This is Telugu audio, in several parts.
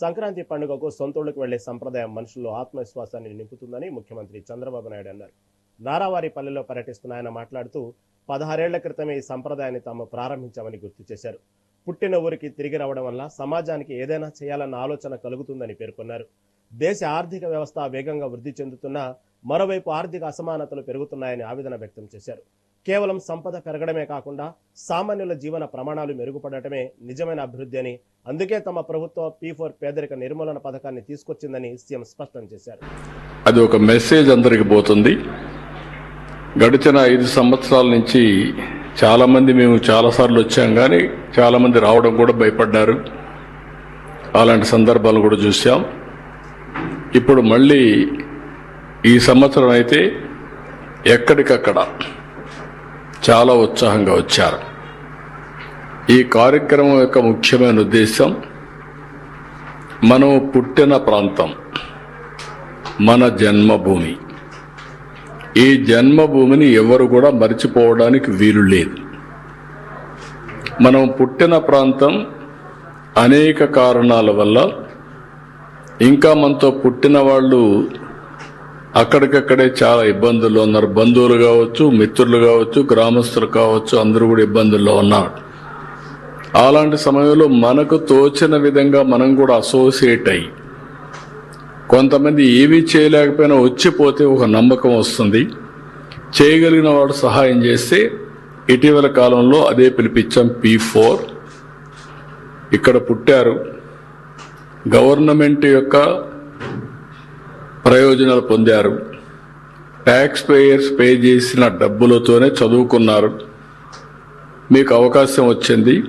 సంక్రాంతి పండుగకు సొంతూళ్ళకు వెళ్ళే సంప్రదాయం మనుషుల్లో ఆత్మవిశ్వాసాన్ని నింపుతుందని ముఖ్యమంత్రి చంద్రబాబు నాయుడు అన్నారు. నారావారి పల్లెలో పర్యటిస్తున్న ఆయన మాట్లాడుతూ పదహారేళ్ళ క్రితమే ఈ సంప్రదాయాన్ని తాము ప్రారంభించామని గుర్తు చేశారు. పుట్టిన ఊరికి తిరిగి రావడం వల్ల సమాజానికి ఏదైనా చేయాలన్న ఆలోచన కలుగుతుందని పేర్కొన్నారు. దేశ ఆర్థిక వ్యవస్థ వేగంగా వృద్ధి చెందుతున్నా మరోవైపు ఆర్థిక అసమానతలు పెరుగుతున్నాయని ఆవేదన వ్యక్తం చేశారు. కేవలం సంపద పెరగడమే కాకుండా సామాన్యుల జీవన ప్రమాణాలు మెరుగుపడటమే నిజమైన అభివృద్ధి అని అందుకే తమ ప్రభుత్వం పీ ఫోర్ పేదరిక నిర్మూలన పథకాన్ని తీసుకొచ్చిందని సీఎం స్పష్టం చేశారు. అది ఒక మెసేజ్ అందరికి పోతుంది. గడిచిన ఐదు సంవత్సరాల నుంచి చాలామంది మేము చాలాసార్లు వచ్చాం కానీ చాలామంది రావడం కూడా భయపడ్డారు. అలాంటి సందర్భాలు కూడా చూసాం ఇప్పుడు మళ్ళీ ఈ సంవత్సరం అయితే ఎక్కడికక్కడ చాలా ఉత్సాహంగా వచ్చారు. ఈ కార్యక్రమం యొక్క ముఖ్యమైన ఉద్దేశం మనం పుట్టిన ప్రాంతం మన జన్మభూమి. ఈ జన్మభూమిని ఎవరు కూడా మర్చిపోవడానికి వీలు లేదు. మనం పుట్టిన ప్రాంతం అనేక కారణాల వల్ల ఇంకా మనతో పుట్టిన వాళ్ళు అక్కడికక్కడే చాలా ఇబ్బందుల్లో ఉన్నారు. బంధువులు కావచ్చు మిత్రులు కావచ్చు గ్రామస్తులు కావచ్చు అందరూ కూడా ఇబ్బందుల్లో ఉన్నారు. అలాంటి సమయంలో మనకు తోచిన విధంగా మనం కూడా అసోసియేట్ అయ్యి కొంతమంది ఏమీ చేయలేకపోయినా వచ్చిపోతే ఒక నమ్మకం వస్తుంది. చేయగలిగిన వాడు సహాయం చేస్తే ఇటీవల కాలంలో అదే పిలిపించాం పీ ఫోర్. ఇక్కడ పుట్టారు. గవర్నమెంట్ యొక్క ప్రయోజనాలు పొందారు. ట్యాక్స్ పేయర్స్ పే చేసిన డబ్బులతోనే చదువుకున్నారు. మీకు అవకాశం వచ్చింది.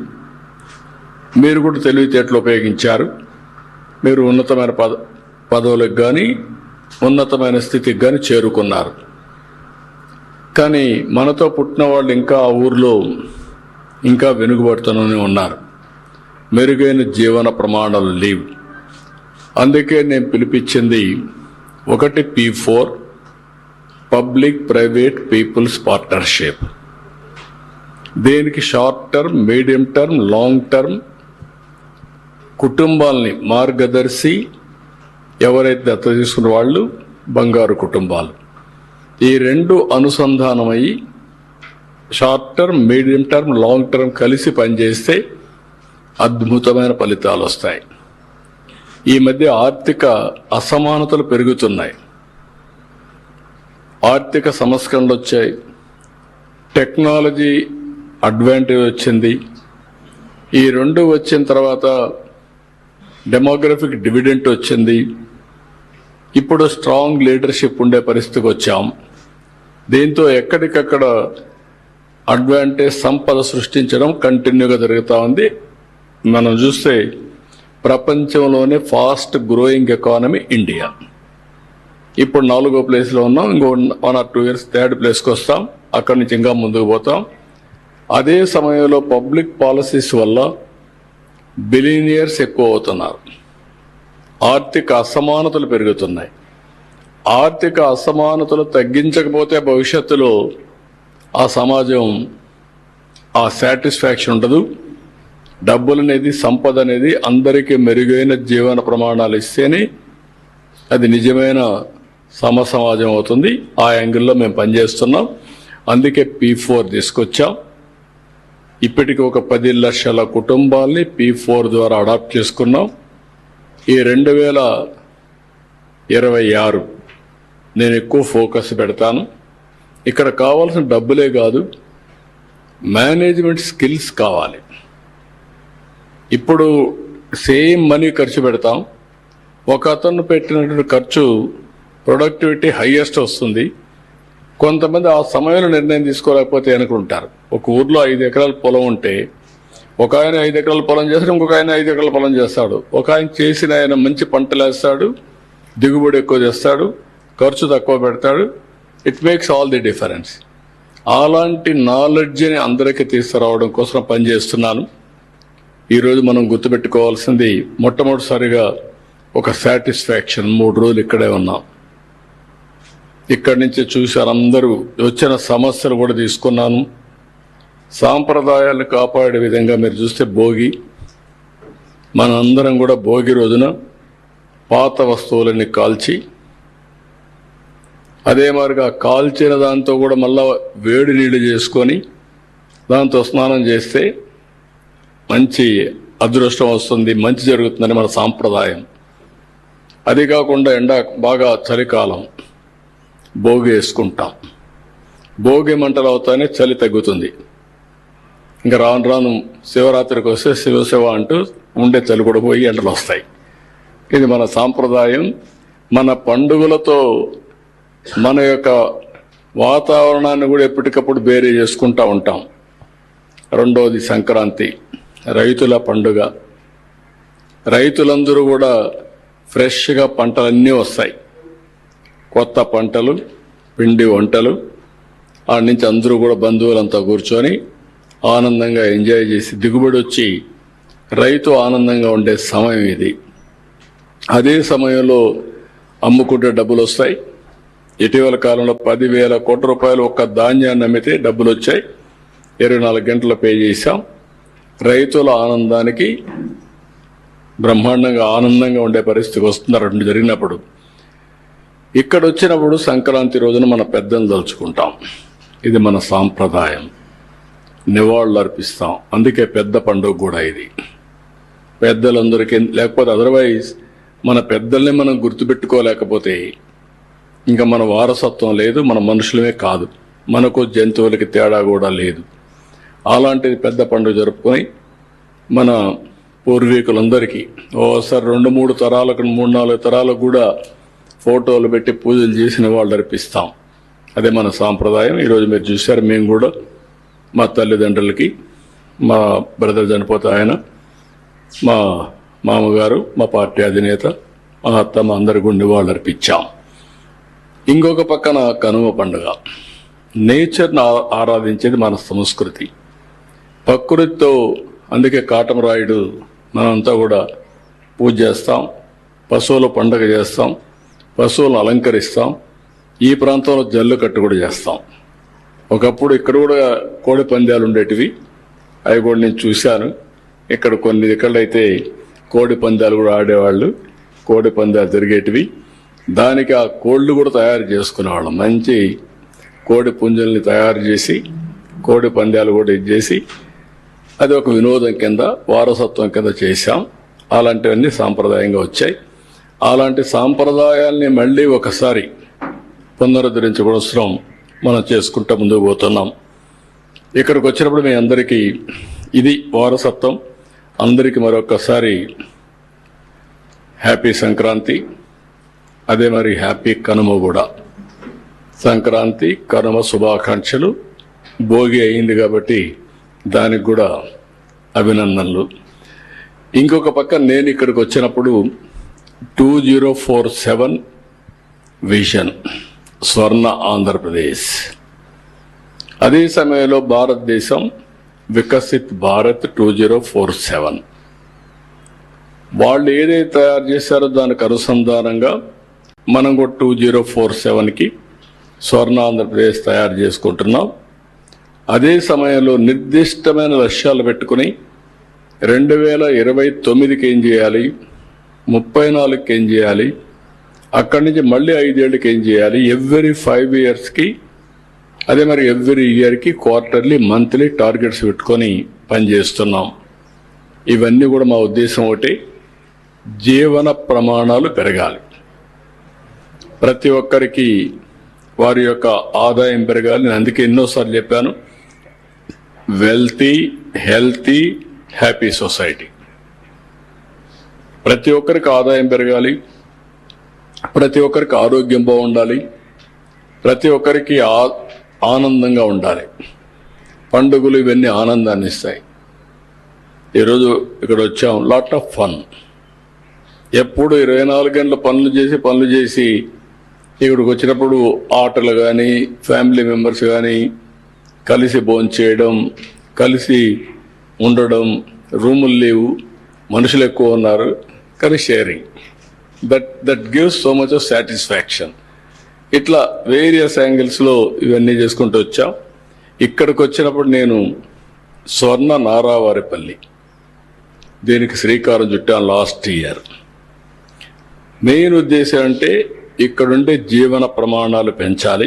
మీరు కూడా తెలివితేటలు ఉపయోగించారు. మీరు ఉన్నతమైన పద పదవులకు కానీ ఉన్నతమైన స్థితికి కానీ చేరుకున్నారు. కానీ మనతో పుట్టిన వాళ్ళు ఇంకా ఆ ఊర్లో ఇంకా వెనుకబడుతూనే ఉన్నారు. మెరుగైన జీవన ప్రమాణాలు లేవు. అందుకే నేను పిలిపించింది ఒకటి P four public private peoples partnership. దీనికి short term medium term long term? కుటుంబాల్ని మార్గదర్శి ఎవరైతే దత్త తీసుకున్న వాళ్ళు? బంగారు కుటుంబాలు. ఈ రెండు అనుసంధానమై short term medium term long term కలిసి పనిచేస్తే అద్భుతమైన ఫలితాలు వస్తాయి. ఈ మధ్య ఆర్థిక అసమానతలు పెరుగుతున్నాయి. ఆర్థిక సంస్కరణలు వచ్చాయి. టెక్నాలజీ అడ్వాంటేజ్ వచ్చింది. ఈ రెండు వచ్చిన తర్వాత డెమోగ్రఫిక్ డివిడెంట్ వచ్చింది. ఇప్పుడు స్ట్రాంగ్ లీడర్షిప్ ఉండే పరిస్థితికి వచ్చాం. దీంతో ఎక్కడికక్కడ అడ్వాంటేజ్ సంపద సృష్టించడం కంటిన్యూగా జరుగుతూ ఉంది. మనం చూస్తే ప్రపంచంలోనే ఫాస్ట్ గ్రోయింగ్ ఎకానమీ ఇండియా. ఇప్పుడు నాలుగో ప్లేస్లో ఉన్నాం. ఇంకో one or two years third ప్లేస్కి వస్తాం. అక్కడి నుంచి ఇంకా ముందుకు పోతాం. అదే సమయంలో పబ్లిక్ పాలసీస్ వల్ల బిలీనియర్స్ ఎక్కువ అవుతున్నారు. ఆర్థిక అసమానతలు పెరుగుతున్నాయి. ఆర్థిక అసమానతలు తగ్గించకపోతే భవిష్యత్తులో ఆ సమాజం ఆ సాటిస్ఫాక్షన్ ఉండదు. డబ్బులు అనేది సంపద అనేది అందరికీ మెరుగైన జీవన ప్రమాణాలు ఇస్తేనే అది నిజమైన సమ సమాజం అవుతుంది. ఆ యాంగిల్లో మేము పనిచేస్తున్నాం. అందుకే పీ ఫోర్ తీసుకొచ్చాం. ఇప్పటికి ఒక పది లక్షల కుటుంబాల్ని పీ ఫోర్ ద్వారా అడాప్ట్ చేసుకున్నాం. ఈ రెండు వేల ఇరవై ఆరు నేను ఎక్కువ ఫోకస్ పెడతాను. ఇక్కడ కావాల్సిన డబ్బులే కాదు మేనేజ్మెంట్ స్కిల్స్ కావాలి. ఇప్పుడు సేమ్ మనీ ఖర్చు పెడతాం. ఒక అతను పెట్టినటువంటి ఖర్చు ప్రొడక్టివిటీ హైయెస్ట్ వస్తుంది. కొంతమంది ఆ సమయంలో నిర్ణయం తీసుకోలేకపోతే అనుకుంటారు ఒక ఊర్లో ఐదు ఎకరాల పొలం ఉంటే ఒక ఆయన ఐదు ఎకరాల పొలం చేస్తాడు ఇంకొక ఆయన ఐదు ఎకరాల పొలం చేస్తాడు. ఒక ఆయన చేసిన ఆయన మంచి పంటలు వేస్తాడు దిగుబడి ఎక్కువ చేస్తాడు ఖర్చు తక్కువ పెడతాడు. It makes all the difference అలాంటి నాలెడ్జ్ని అందరికీ తీసుకురావడం కోసం పనిచేస్తున్నాను. ఈరోజు మనం గుర్తుపెట్టుకోవాల్సింది మొట్టమొదటిసారిగా ఒక సాటిస్ఫాక్షన్ మూడు రోజులు ఇక్కడే ఉన్నాం. ఇక్కడి నుంచి చూశారు అందరూ వచ్చిన సమస్యలు కూడా తీసుకున్నాను. సాంప్రదాయాలను కాపాడే విధంగా మీరు చూస్తే భోగి మనందరం కూడా భోగి రోజున పాత వస్తువులని కాల్చి అదే మాదిరిగా కాల్చిన దాంతో కూడా మళ్ళా వేడి నీళ్ళు చేసుకొని దాంతో స్నానం చేస్తే మంచి అదృష్టం వస్తుంది మంచి జరుగుతుందని మన సాంప్రదాయం. అది కాకుండా ఎండ బాగా చలికాలం భోగి వేసుకుంటాం. భోగి మంటలు అవుతానే చలి తగ్గుతుంది. ఇంకా రాను రాను శివరాత్రికి వస్తే శివ శివ అంటూ ఉండే చలి కూడా పోయి ఎండలు వస్తాయి. ఇది మన సాంప్రదాయం. మన పండుగలతో మన యొక్క వాతావరణాన్ని కూడా ఎప్పటికప్పుడు బేరీ చేసుకుంటూ ఉంటాం. రెండవది సంక్రాంతి. రైతుల పండుగ. రైతులందరూ కూడా ఫ్రెష్గా పంటలన్నీ వస్తాయి. కొత్త పంటలు పిండి వంటలు ఆడ నుంచి అందరూ కూడా బంధువులంతా కూర్చొని ఆనందంగా ఎంజాయ్ చేసి దిగుబడి వచ్చి రైతు ఆనందంగా ఉండే సమయం ఇది. అదే సమయంలో అమ్ముకుంటే డబ్బులు వస్తాయి. ఇటీవల కాలంలో పదివేల కోట్ల రూపాయలు ఒక్క ధాన్యాన్ని అమ్మితే డబ్బులు వచ్చాయి. ఇరవై నాలుగు గంటలు పే చేశాం. రైతుల ఆనందానికి బ్రహ్మాండంగా ఆనందంగా ఉండే పరిస్థితికి వస్తున్నారు. రెండు జరిగినప్పుడు. ఇక్కడ వచ్చినప్పుడు సంక్రాంతి రోజున మన పెద్దలు తలుచుకుంటాం. ఇది మన సాంప్రదాయం. నివాళులు అర్పిస్తాం. అందుకే పెద్ద పండుగ కూడా ఇది. పెద్దలందరికీ లేకపోతే అదర్వైజ్ మన పెద్దల్ని మనం గుర్తుపెట్టుకోలేకపోతే ఇంకా మన వారసత్వం లేదు మన మనుషులమే కాదు. మనకు జంతువులకి తేడా కూడా లేదు. అలాంటిది పెద్ద పండుగ జరుపుకొని మన పూర్వీకులందరికీ ఓసారి రెండు మూడు తరాలకు మూడు నాలుగు తరాలకు కూడా ఫోటోలు పెట్టి పూజలు చేసిన వాళ్ళు అర్పిస్తాం. అదే మన సాంప్రదాయం. ఈరోజు మీరు చూశారు మేము కూడా మా తల్లిదండ్రులకి మా బ్రదర్ చనిపోతే ఆయన మా మామగారు మా పార్టీ అధినేత మా అత్త మా అందరి గుండె వాళ్ళు అర్పించాం. ఇంకొక పక్కన కనుమ పండుగ. నేచర్ను ఆరాధించేది మన సంస్కృతి. ప్రకృతితో అందుకే కాటమరాయుడు మనంతా కూడా పూజ చేస్తాం పశువుల పండుగ చేస్తాం పశువులను అలంకరిస్తాం ఈ ప్రాంతంలో జల్లుకట్టు కూడా చేస్తాం. ఒకప్పుడు ఇక్కడ కూడా కోడి పందాలు ఉండేటివి. అవి కూడా నేను చూశాను. ఇక్కడ కొన్ని దిక్కలైతే కోడి పందాలు కూడా ఆడేవాళ్ళు. కోడి పందాలు జరిగేటివి. దానికి ఆ కోళ్ళు కూడా తయారు చేసుకునేవాళ్ళం. మంచి కోడి పుంజుల్ని తయారు చేసి కోడి పందాలు కూడా ఇది చేసి అది ఒక వినోదం కింద వారసత్వం కింద చేశాం. అలాంటివన్నీ సాంప్రదాయంగా వచ్చాయి. అలాంటి సాంప్రదాయాల్ని మళ్ళీ ఒకసారి పునరుద్ధరించవలసిన మనం చేసుకుంటూ ముందుకు పోతున్నాం. ఇక్కడికి వచ్చినప్పుడు మీ అందరికీ ఇది వారసత్వం. అందరికీ మరొకసారి హ్యాపీ సంక్రాంతి. అదే మరి హ్యాపీ కనుమ కూడా. సంక్రాంతి కనుమ శుభాకాంక్షలు. భోగి అయింది కాబట్టి దానికి కూడా అభినందనలు. ఇంకొక పక్క నేను ఇక్కడికి వచ్చినప్పుడు two zero four seven vision Swarna Andhra Pradesh. అదే సమయంలో భారతదేశం Viksit Bharat two zero four seven. వాళ్ళు ఏదైతే తయారు చేశారో దానికి అనుసంధానంగా మనం కూడా టూ జీరో ఫోర్ సెవెన్కి స్వర్ణ ఆంధ్రప్రదేశ్ తయారు చేసుకుంటున్నాం. అదే సమయంలో నిర్దిష్టమైన లక్ష్యాలు పెట్టుకుని రెండు వేల ఇరవై తొమ్మిదికి ఏం చేయాలి? ముప్పై నాలుగుకి ఏం చేయాలి? అక్కడి నుంచి మళ్ళీ ఐదేళ్ళకి ఏం చేయాలి? ఎవ్రీ ఫైవ్ ఇయర్స్కి అదే మరి ఎవ్రీ ఇయర్కి క్వార్టర్లీ మంత్లీ టార్గెట్స్ పెట్టుకొని పనిచేస్తున్నాం. ఇవన్నీ కూడా మా ఉద్దేశం ఒకటి జీవన ప్రమాణాలు పెరగాలి. ప్రతి ఒక్కరికి వారి యొక్క ఆదాయం పెరగాలి. నేను అందుకే ఎన్నోసార్లు చెప్పాను వెల్తీ హెల్తీ హ్యాపీ సొసైటీ. ప్రతి ఒక్కరికి ఆదాయం పెరగాలి. ప్రతి ఒక్కరికి ఆరోగ్యం బాగుండాలి. ప్రతి ఒక్కరికి ఆ- ఆనందంగా ఉండాలి. పండుగలు ఇవన్నీ ఆనందాన్ని ఇస్తాయి. ఈరోజు ఇక్కడ వచ్చాం. లాట్ ఆఫ్ ఫన్ ఎప్పుడు ఇరవై నాలుగు గంటల పనులు చేసి పనులు చేసి ఇక్కడికి వచ్చినప్పుడు ఆటలు కానీ ఫ్యామిలీ మెంబర్స్ కానీ కలిసి భోంచేయడం కలిసి ఉండడం రూములు లేవు మనుషులు ఎక్కువ ఉన్నారు కానీ sharing that that gives so much of satisfaction ఇట్లా వేరియస్ యాంగిల్స్లో ఇవన్నీ చేసుకుంటూ వచ్చాం. ఇక్కడికి వచ్చినప్పుడు నేను స్వర్ణ నారావారిపల్లి దీనికి శ్రీకారం చుట్టాను లాస్ట్ ఇయర్ మెయిన్ ఉద్దేశం అంటే ఇక్కడుండే జీవన ప్రమాణాలు పెంచాలి.